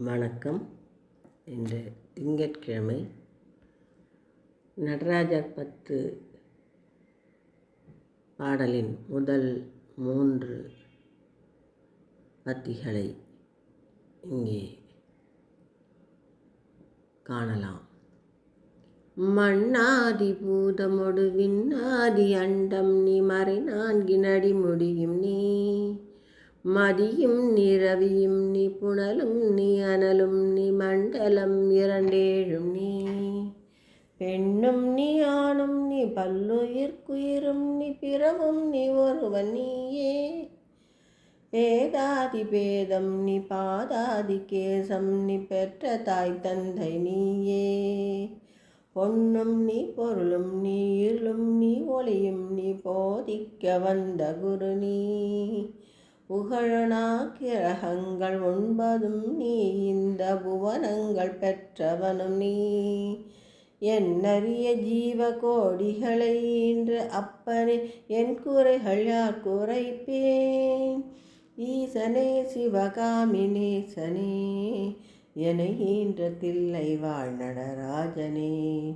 வணக்கம். இன்று திங்கட்கிழமை நடராஜர் பத்து பாடலின் முதல் மூன்று பத்திகளை இங்கே காணலாம். மண்ணாதி பூதமொடு விண்ணாதி அண்டம் நீ மறை நான்கினடி முடியும் நீ. மதியும் நீ ரவியும் நீ புனலும் நீ அனலும் நீ மண்டலம் இரண்டேழும் நீ. பெண்ணும் நீ ஆணும் நீ பல்லுயிர்க்குயிரும் நீ பிறவும் நீ ஒருவன் நீயே. பேதாதி பேதம் நீ பாதாதி கேசம் நீ பெற்ற தாய் தந்தை நீயே. பொன்னும் நீ பொருளும் நீ இருளும் நீ ஒளியும் நீ போதிக்க வந்த குரு நீ. புகழனா கிரகங்கள் ஒன்பதும் நீ இந்த புவனங்கள் பெற்றவனும் நீ. என்னறிய ஜீவ கோடிகளை இன்று அப்பனே என் குறைகள் யார் குறைப்பேன்? ஈசனே சிவகாமினேசனே என ஈன்ற தில்லை வாழ் நடராஜனே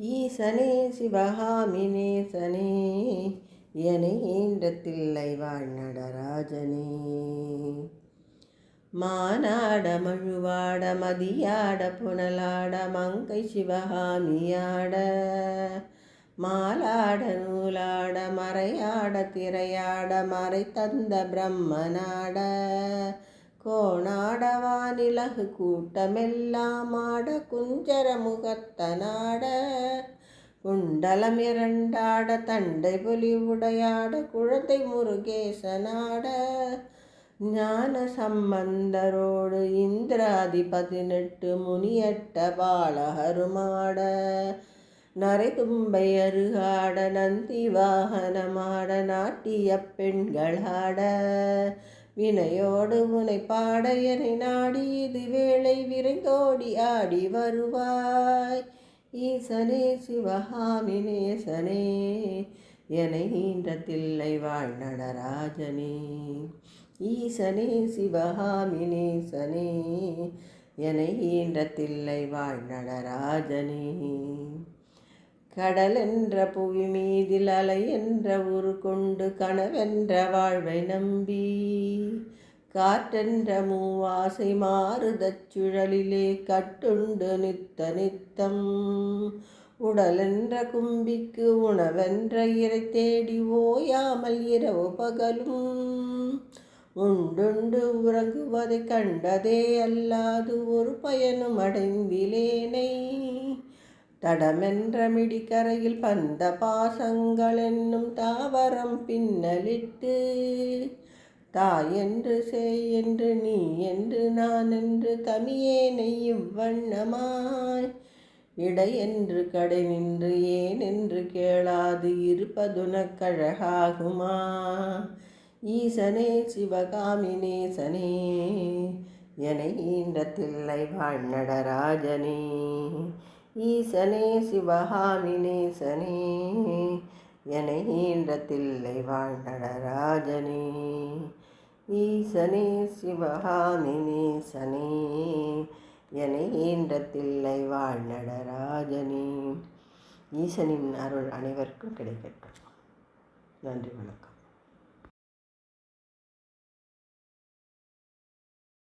ஈசனே சிவகாமினேசனே என ஈன்ற வாழ் நடராஜனே மானாட மழுவாட மதியாட புனலாட மங்கை சிவகாமியாட. மாலாட நூலாட மறையாட திரையாட மறை தந்த பிரம்மனாட. கோணாட வானிலகு கூட்டமெல்லாம் ஆட குஞ்சர முகத்தனாட குண்டலம் தண்டை புலி உடையாட குழந்தை முருகேசனாட. ஞான சம்பந்தரோடு இந்திராதி பதினெட்டு முனியட்ட பாலகருமாட. நரைதும்பை அருகாட நந்தி வாகனமாட நாட்டிய பெண்களாட. வினையோடு உனை பாட என நாடி இது வேளை விரைந்தோடி ஆடி வருவாய். ஈசனே சிவகாமினேசனே என ஈன்ற வாழ் நடராஜனே. ஈசனே சிவகாமினேசனே என ஈன்ற வாழ் நடராஜனே. கடல் என்ற புவி மீதில் அலை என்ற உரு கொண்டு கனவென்ற வாழ்வை நம்பி காற்றென்ற மூவாசை மாறுதச் சுழலிலே கட்டுண்டு நித்த நித்தம். உடலென்ற கும்பிக்கு உணவென்ற இறை தேடி ஓயாமல் இரவு பகலும். உண்டுண்டு உறங்குவதை கண்டதே அல்லாது ஒரு பயனும் அடைந்திலேனை. தடமென்ற மிடிக்கரையில் பந்த பாசங்கள் என்னும் தாவரம் பின்னலிட்டு தாய் என்று செய் என்று நீ என்று நான் என்று தமியேனை இவ்வண்ணமாய் இடை என்று கடை நின்று ஏன் என்று கேளாது இருப்பதுனக்கழகாகுமா ஈசனே சிவகாமினேசனே என ஈன்ற தில்லை வாழ் நடராஜனே ஈசனே சிவகாமினேசனே என ஈன்ற வாழ்நடராஜனே வாழ் நடராஜனே ஈசனே சிவகாமினேசனே என ஈன்ற தில்லை வாழ் ஈசனின் அருள் அனைவருக்கும் கிடைக்கட்டும். நன்றி வணக்கம்.